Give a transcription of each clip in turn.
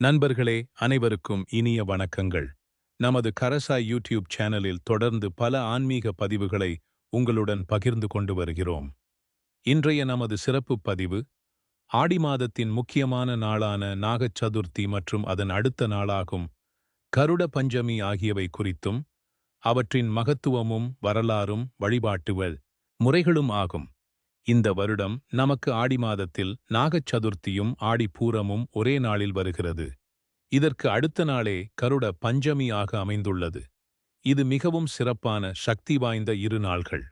நண்பர்களே அனைவருக்கும் இனிய வணக்கங்கள். நமது கரசா யூடியூப் சேனலில் தொடர்ந்து பல ஆன்மீக பதிவுகளை உங்களுடன் பகிர்ந்து கொண்டு வருகிறோம். இன்றைய நமது சிறப்பு பதிவு ஆடி மாதத்தின் முக்கியமான நாளான நாகச் சதுர்த்தி மற்றும் அதன் அடுத்த நாளாகும் கருட பஞ்சமி ஆகியவை குறித்தும் அவற்றின் மகத்துவமும் வரலாறும் வழிபாட்டுவல் முறைகளும் ஆகும். இந்த வருடம் நமக்கு ஆடி மாதத்தில் நாகச் சதுர்த்தியும் ஆடிப்பூரமும் ஒரே நாளில் வருகிறது. இதற்கு அடுத்த நாளே கருட பஞ்சமி ஆக அமைந்துள்ளது. இது மிகவும் சிறப்பான சக்தி வாய்ந்த இரு நாள்கள்.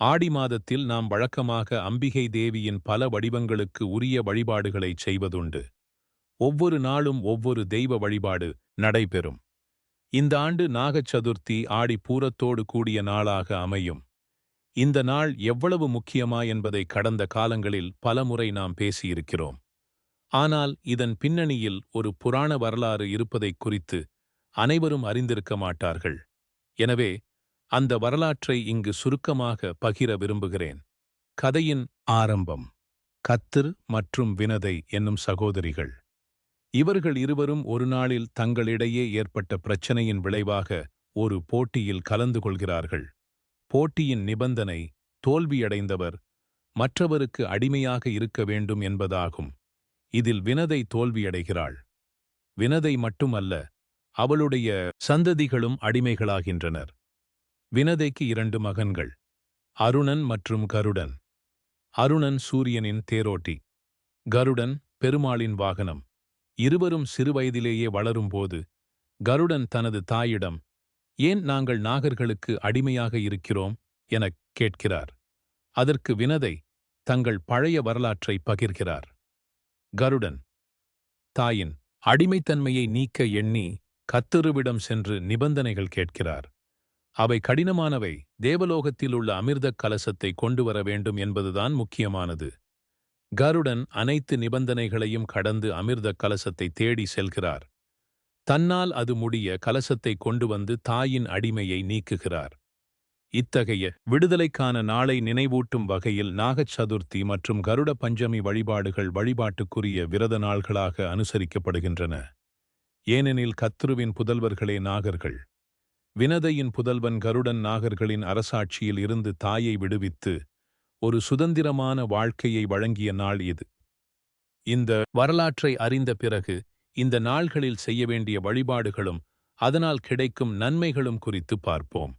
ஆடி மாதத்தில் நாம் வழக்கமாக அம்பிகை தேவியின் பல வடிவங்களுக்கு உரிய வழிபாடுகளை செய்வதுண்டு. ஒவ்வொரு நாளும் ஒவ்வொரு தெய்வ வழிபாடு நடைபெறும். இந்த ஆண்டு நாகச் சதுர்த்தி ஆடி பூரத்தோடு கூடிய நாளாக அமையும். இந்த நாள் எவ்வளவு முக்கியமா என்பதை கடந்த காலங்களில் பலமுறை நாம் பேசியிருக்கிறோம். ஆனால் இதன் பின்னணியில் ஒரு புராண வரலாறு இருப்பதைக் குறித்து அனைவரும் அறிந்திருக்க மாட்டார்கள். எனவே அந்த வரலாற்றை இங்கு சுருக்கமாக பகிர விரும்புகிறேன். கதையின் ஆரம்பம். கத்திர் மற்றும் வினதை என்னும் சகோதரிகள். இவர்கள் இருவரும் ஒரு நாளில் தங்களிடையே ஏற்பட்ட பிரச்சனையின் விளைவாக ஒரு போட்டியில் கலந்து கொள்கிறார்கள். போட்டியின் நிபந்தனை தோல்வியடைந்தவர் மற்றவருக்கு அடிமையாக இருக்க வேண்டும் என்பதாகும். இதில் வினதை தோல்வியடைகிறாள். வினதை மட்டுமல்ல அவளுடைய சந்ததிகளும் அடிமைகளாகின்றனர். வினதைக்கு இரண்டு மகன்கள் அருணன் மற்றும் கருடன். அருணன் சூரியனின் தேரோட்டி கருடன் பெருமாளின் வாகனம். இருவரும் சிறுவயதிலேயே வளரும்போது கருடன் தனது தாயிடம் ஏன் நாங்கள் நாகர்களுக்கு அடிமையாக இருக்கிறோம்? எனக் கேட்கிறார். அதற்கு வினதை தங்கள் பழைய வரலாற்றை பகிர்கிறார். கருடன் தாயின் அடிமைத்தன்மையை நீக்க எண்ணி கத்தருவிடம் சென்று நிபந்தனைகள் கேட்கிறார். அவை கடினமானவை. தேவலோகத்தில் உள்ள அமிர்தக் கலசத்தை கொண்டு வர வேண்டும் என்பதுதான் முக்கியமானது. கருடன் அனைத்து நிபந்தனைகளையும் கடந்து அமிர்தக் கலசத்தை தேடி செல்கிறார். தன்னால் அது முடிய கலசத்தை கொண்டு வந்து தாயின் அடிமையை நீக்குகிறார். இத்தகைய விடுதலைக்கான நாளை நினைவூட்டும் வகையில் நாகச் சதுர்த்தி மற்றும் கருட பஞ்சமி வழிபாடுகள் வழிபாட்டுக்குரிய விரத நாள்களாக அனுசரிக்கப்படுகின்றன. ஏனெனில் கத்ருவின் புதல்வர்களே நாகர்கள். வினதையின் புதல்வன் கருடன் நாகர்களின் அரசாட்சியில் இருந்து தாயை விடுவித்து ஒரு சுதந்திரமான வாழ்க்கையை வழங்கிய நாள் இது. இந்த வரலாற்றை அறிந்த பிறகு இந்த நாள்களில் செய்ய வேண்டிய வழிபாடுகளும் அதனால் கிடைக்கும் நன்மைகளும் குறித்து பார்ப்போம்.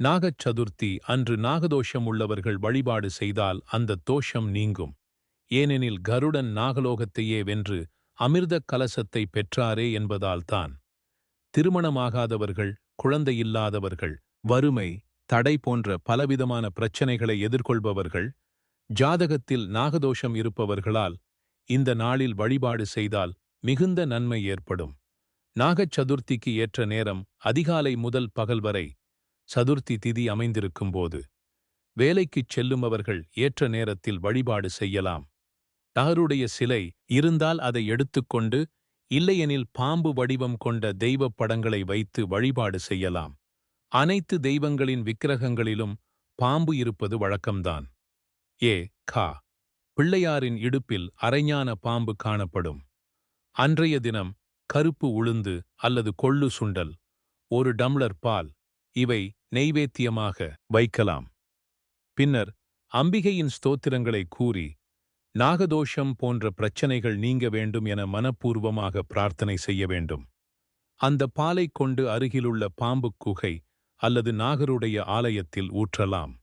நாகச் சதுர்த்தி அன்று நாகதோஷம் உள்ளவர்கள் வழிபாடு செய்தால் அந்த தோஷம் நீங்கும். ஏனெனில் கருடன் நாகலோகத்தையே வென்று அமிர்தக் கலசத்தை பெற்றாரே என்பதால்தான் திருமணமாகாதவர்கள் குழந்தையில்லாதவர்கள் வறுமை தடை போன்ற பலவிதமான பிரச்சனைகளை எதிர்கொள்பவர்கள் ஜாதகத்தில் நாகதோஷம் இருப்பவர்களால் இந்த நாளில் வழிபாடு செய்தால் மிகுந்த நன்மை ஏற்படும். நாகச் சதுர்த்திக்கு ஏற்ற நேரம் அதிகாலை முதல் பகல் வரை சதுர்த்தி திதி அமைந்திருக்கும்போது வேலைக்குச் செல்லுமவர்கள் ஏற்ற நேரத்தில் வழிபாடு செய்யலாம். தகருடைய சிலை இருந்தால் அதை எடுத்துக்கொண்டு இல்லையெனில் பாம்பு வடிவம் கொண்ட தெய்வப் படங்களை வைத்து வழிபாடு செய்யலாம். அனைத்து தெய்வங்களின் விக்கிரகங்களிலும் பாம்பு இருப்பது வழக்கம்தான். ஏ கா. பிள்ளையாரின் இடுப்பில் அரைஞான பாம்பு காணப்படும். அன்றைய தினம் கருப்பு உளுந்து அல்லது கொள்ளு சுண்டல் ஒரு டம்ளர் பால் இவை நெய்வேத்தியமாக வைக்கலாம். பின்னர் அம்பிகையின் ஸ்தோத்திரங்களை கூறி நாகதோஷம் போன்ற பிரச்சனைகள் நீங்க வேண்டும் என மனப்பூர்வமாக பிரார்த்தனை செய்ய வேண்டும். அந்த பாலை கொண்டு அருகிலுள்ள பாம்பு குகை அல்லது நாகருடைய ஆலயத்தில் ஊற்றலாம்.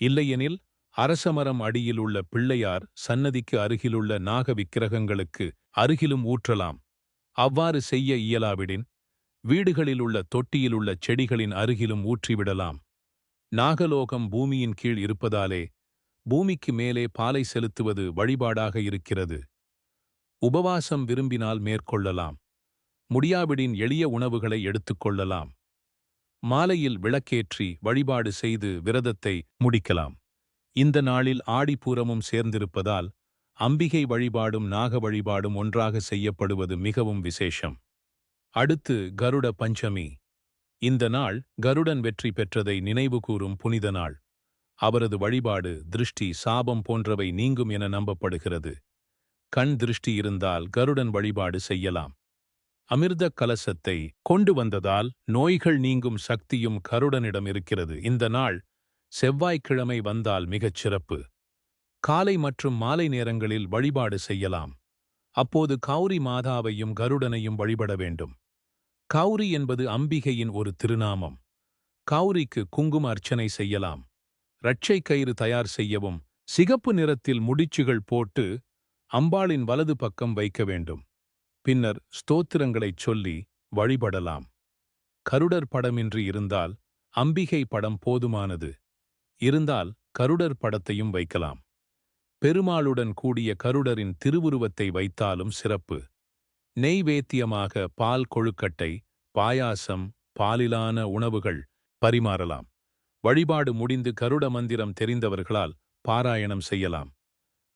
இல்லையெனில் அரசமரம் அடியில் உள்ள பிள்ளையார் சன்னதிக்கு அருகிலுள்ள நாக விக்கிரகங்களுக்கு அருகிலும் ஊற்றலாம். அவ்வாறு செய்ய இயலாவிடின் வீடுகளிலுள்ள தொட்டியிலுள்ள செடிகளின் அருகிலும் ஊற்றிவிடலாம். நாகலோகம் பூமியின் கீழ் இருப்பதாலே பூமிக்கு மேலே பாலை செலுத்துவது வழிபாடாக இருக்கிறது. உபவாசம் விரும்பினால் மேற்கொள்ளலாம். முடியாவிடின் எளிய உணவுகளை எடுத்துக்கொள்ளலாம் மாலையில் விளக்கேற்றி வழிபாடு செய்து விரதத்தை முடிக்கலாம். இந்த நாளில் ஆடிப்பூரமும் சேர்ந்திருப்பதால் அம்பிகை வழிபாடும் நாக வழிபாடும் ஒன்றாக செய்யப்படுவது மிகவும் விசேஷம். அடுத்து கருட பஞ்சமி. இந்த நாள் கருடன் வெற்றி பெற்றதை நினைவுகூரும் புனித நாள். அவரது வழிபாடு திருஷ்டி சாபம் போன்றவை நீங்கும் என நம்பப்படுகிறது. கண் திருஷ்டி இருந்தால் கருடன் வழிபாடு செய்யலாம். அமிர்த கலசத்தை கொண்டு வந்ததால் நோய்கள் நீங்கும் சக்தியும் கருடனிடம் இருக்கிறது. இந்த நாள் செவ்வாய்க்கிழமை வந்தால் மிகச் சிறப்பு. காலை மற்றும் மாலை நேரங்களில் வழிபாடு செய்யலாம். அப்போது கௌரி மாதாவையும் கருடனையும் வழிபட வேண்டும். கௌரி என்பது அம்பிகையின் ஒரு திருநாமம். கௌரிக்கு குங்கும அர்ச்சனை செய்யலாம். இரட்சை கயிறு தயார் செய்யவும் சிகப்பு நிறத்தில் முடிச்சுகள் போட்டு அம்பாளின் வலது பக்கம் வைக்க வேண்டும். பின்னர் ஸ்தோத்திரங்களைச் சொல்லி வழிபடலாம். கருடர் படமின்றி இருந்தால் அம்பிகை படம் போதுமானது. இருந்தால் கருடர் படத்தையும் வைக்கலாம். பெருமாளுடன் கூடிய கருடரின் திருவுருவத்தை வைத்தாலும் சிறப்பு. நெய்வேத்தியமாக பால் கொழுக்கட்டை பாயாசம் பாலிலான உணவுகள் பரிமாறலாம். வழிபாடு முடிந்து கருட மந்திரம் தெரிந்தவர்களால் பாராயணம் செய்யலாம்.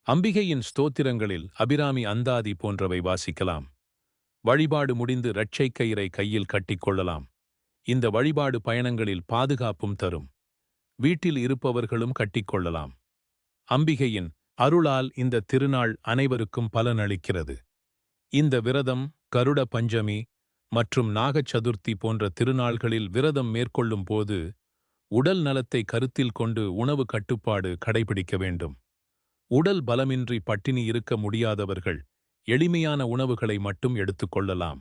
அம்பிகையின் ஸ்தோத்திரங்களில் அபிராமி அந்தாதி போன்றவை வாசிக்கலாம். வழிபாடு முடிந்து இரட்சை கயிறை கையில் கட்டிக்கொள்ளலாம் இந்த வழிபாடு பயணங்களில் பாதுகாப்பும் தரும். வீட்டில் இருப்பவர்களும் கட்டிக்கொள்ளலாம். அம்பிகையின் அருளால் இந்த திருநாள் அனைவருக்கும் பலனளிக்கிறது. இந்த விரதம் கருட பஞ்சமி மற்றும் நாகச் சதுர்த்தி போன்ற திருநாள்களில் விரதம் மேற்கொள்ளும் போது உடல் நலத்தை கருத்தில் கொண்டு உணவு கட்டுப்பாடு கடைபிடிக்க வேண்டும். உடல் பலமின்றி பட்டினி இருக்க முடியாதவர்கள் எளிமையான உணவுகளை மட்டும் எடுத்துக்கொள்ளலாம்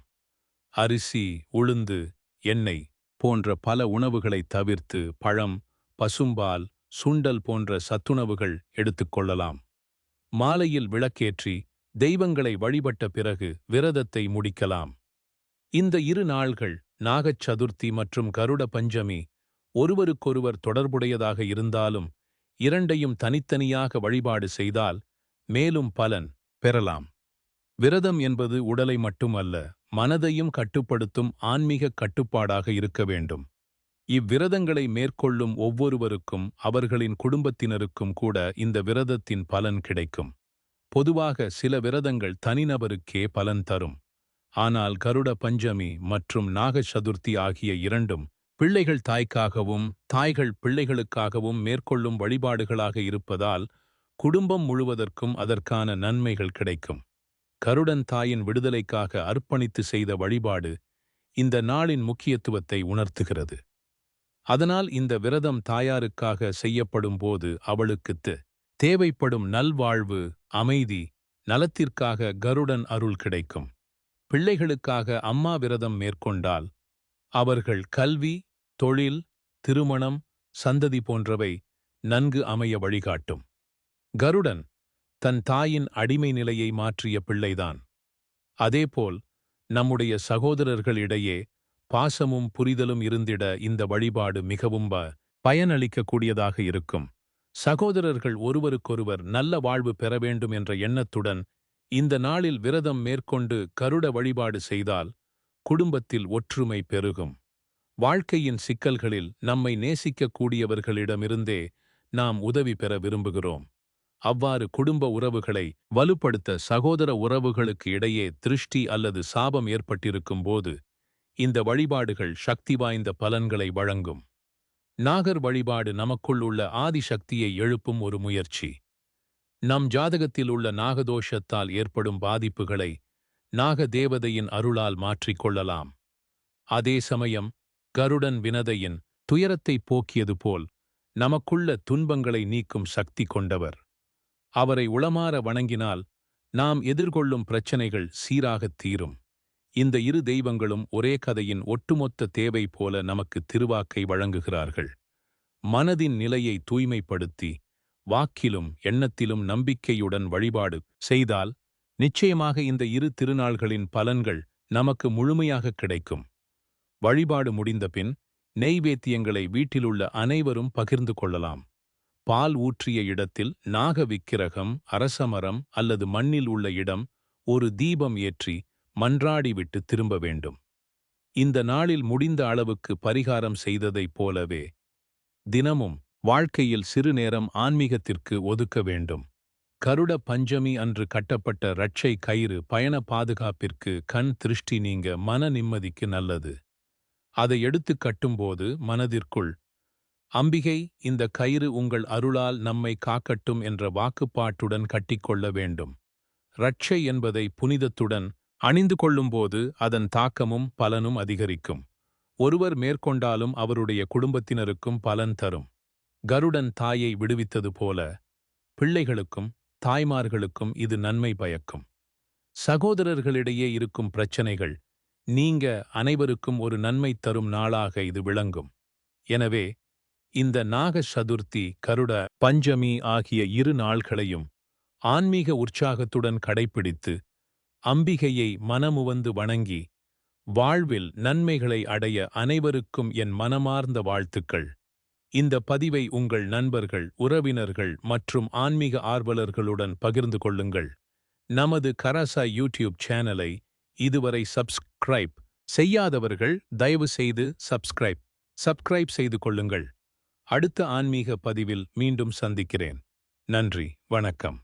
அரிசி உளுந்து எண்ணெய் போன்ற பல உணவுகளை தவிர்த்து பழம் பசும்பால் சுண்டல் போன்ற சத்துணவுகள் எடுத்துக்கொள்ளலாம் மாலையில் விளக்கேற்றி தெய்வங்களை வழிபட்ட பிறகு விரதத்தை முடிக்கலாம். இந்த இரு நாள்கள் நாகச் சதுர்த்தி மற்றும் கருட பஞ்சமி ஒருவருக்கொருவர் தொடர்புடையதாக இருந்தாலும் இரண்டையும் தனித்தனியாக வழிபாடு செய்தால் மேலும் பலன் பெறலாம். விரதம் என்பது உடலை மட்டுமல்ல மனதையும் கட்டுப்படுத்தும் ஆன்மீக கட்டுப்பாடாக இருக்க வேண்டும். இவ்விரதங்களை மேற்கொள்ளும் ஒவ்வொருவருக்கும் அவர்களின் குடும்பத்தினருக்கும் கூட இந்த விரதத்தின் பலன் கிடைக்கும். பொதுவாக சில விரதங்கள் தனிநபருக்கே பலன் தரும். ஆனால் கருட பஞ்சமி மற்றும் நாக சதுர்த்தி ஆகிய இரண்டும் பிள்ளைகள் தாய்க்காகவும் தாய்கள் பிள்ளைகளுக்காகவும் மேற்கொள்ளும் வழிபாடுகளாக இருப்பதால் குடும்பம் முழுவதற்கும் அதற்கான நன்மைகள் கிடைக்கும். கருடன் தாயின் விடுதலைக்காக அர்ப்பணித்து செய்த வழிபாடு இந்த நாளின் முக்கியத்துவத்தை உணர்த்துகிறது. அதனால் இந்த விரதம் தாயாருக்காக செய்யப்படும் போது அவளுக்குத் தேவைப்படும் நல்வாழ்வு அமைதி நலத்திற்காக கருடன் அருள் கிடைக்கும். பிள்ளைகளுக்காக அம்மா விரதம் மேற்கொண்டால் அவர்கள் கல்வி தொழில் திருமணம் சந்ததி போன்றவை நன்கு அமைய வழிகாட்டும். கருடன் தன் தாயின் அடிமை நிலையை மாற்றிய பிள்ளைதான். அதேபோல் நம்முடைய சகோதரர்களிடையே பாசமும் புரிதலும் இருந்திட இந்த வழிபாடு மிகவும் பயனளிக்கக்கூடியதாக இருக்கும். சகோதரர்கள் ஒருவருக்கொருவர் நல்ல வாழ்வு பெற வேண்டும் என்ற எண்ணத்துடன் இந்த நாளில் விரதம் மேற்கொண்டு கருட வழிபாடு செய்தால் குடும்பத்தில் ஒற்றுமை பெருகும். வாழ்க்கையின் சிக்கல்களில் நம்மை நேசிக்கக்கூடியவர்களிடமிருந்தே நாம் உதவி பெற விரும்புகிறோம். அவ்வாறு குடும்ப உறவுகளை வலுப்படுத்த சகோதர உறவுகளுக்கு இடையே திருஷ்டி அல்லது சாபம் ஏற்பட்டிருக்கும் போது இந்த வழிபாடுகள் சக்தி வாய்ந்த பலன்களை வழங்கும். நாகர் வழிபாடு நமக்குள் உள்ள ஆதிசக்தியை எழுப்பும் ஒரு முயற்சி. நம் ஜாதகத்தில் உள்ள நாகதோஷத்தால் ஏற்படும் பாதிப்புகளை நாக தேவதையின் அருளால் மாற்றிக்கொள்ளலாம் அதே சமயம் கருடன் வினதையின் துயரத்தை போக்கியது போல் நமக்குள்ள துன்பங்களை நீக்கும் சக்தி கொண்டவர். அவரை உளமாற வணங்கினால் நாம் எதிர்கொள்ளும் பிரச்சனைகள் சீராகத் தீரும். இந்த இரு தெய்வங்களும் ஒரே கதையின் ஒட்டுமொத்த தேவை போல நமக்கு திருவாக்கை வழங்குகிறார்கள். மனதின் நிலையை தூய்மைப்படுத்தி வாக்கிலும் எண்ணத்திலும் நம்பிக்கையுடன் வழிபாடு செய்தால் நிச்சயமாக இந்த இரு திருநாள்களின் பலன்கள் நமக்கு முழுமையாக கிடைக்கும். வழிபாடு முடிந்தபின் நெய்வேத்தியங்களை வீட்டிலுள்ள அனைவரும் பகிர்ந்து கொள்ளலாம். பால் ஊற்றிய இடத்தில் நாக விக்கிரகம் அரசமரம் அல்லது மண்ணில் உள்ள இடம் ஒரு தீபம் ஏற்றி மன்றாடிவிட்டு திரும்ப வேண்டும். இந்த நாளில் முடிந்த அளவுக்கு பரிகாரம் செய்ததைப் போலவே தினமும் வாழ்க்கையில் சிறு நேரம் ஆன்மீகத்திற்கு ஒதுக்க வேண்டும். கருட பஞ்சமி அன்று கட்டப்பட்ட இரட்சை கயிறு பயண பாதுகாப்பிற்கு கண் திருஷ்டி நீங்க மன நிம்மதிக்கு நல்லது. அதை எடுத்து கட்டும்போது மனதிற்குள் அம்பிகை இந்த கயிறு உங்கள் அருளால் நம்மை காக்கட்டும் என்ற வாக்குப்பாட்டுடன் கட்டிக்கொள்ள வேண்டும். ரட்சை என்பதை புனிதத்துடன் அணிந்து கொள்ளும்போது அதன் தாக்கமும் பலனும் அதிகரிக்கும். ஒருவர் மேற்கொண்டாலும் அவருடைய குடும்பத்தினருக்கும் பலன் தரும். கருடன் தாயை விடுவித்தது போல பிள்ளைகளுக்கும் தாய்மார்களுக்கும் இது நன்மை பயக்கும். சகோதரர்களிடையே இருக்கும் பிரச்சனைகள் நீங்க அனைவருக்கும் ஒரு நன்மை தரும் நாளாக இது விளங்கும். எனவே இந்த நாக சதுர்த்தி கருட பஞ்சமி ஆகிய இரு நாள்களையும் ஆன்மீக உற்சாகத்துடன் கடைபிடித்து அம்பிகையை மனமுவந்து வணங்கி வாழ்வில் நன்மைகளை அடைய அனைவருக்கும் என் மனமார்ந்த வாழ்த்துக்கள். இந்த பதிவை உங்கள் நண்பர்கள் உறவினர்கள் மற்றும் ஆன்மீக ஆர்வலர்களுடன் பகிர்ந்து கொள்ளுங்கள். நமது கராசா யூடியூப் சேனலை இதுவரை சப்ஸ்கிரைப் செய்யாதவர்கள் தயவு செய்து சப்ஸ்கிரைப் சப்ஸ்கிரைப் செய்து கொள்ளுங்கள். அடுத்த ஆன்மீக பதிவில் மீண்டும் சந்திக்கிறேன். நன்றி வணக்கம்.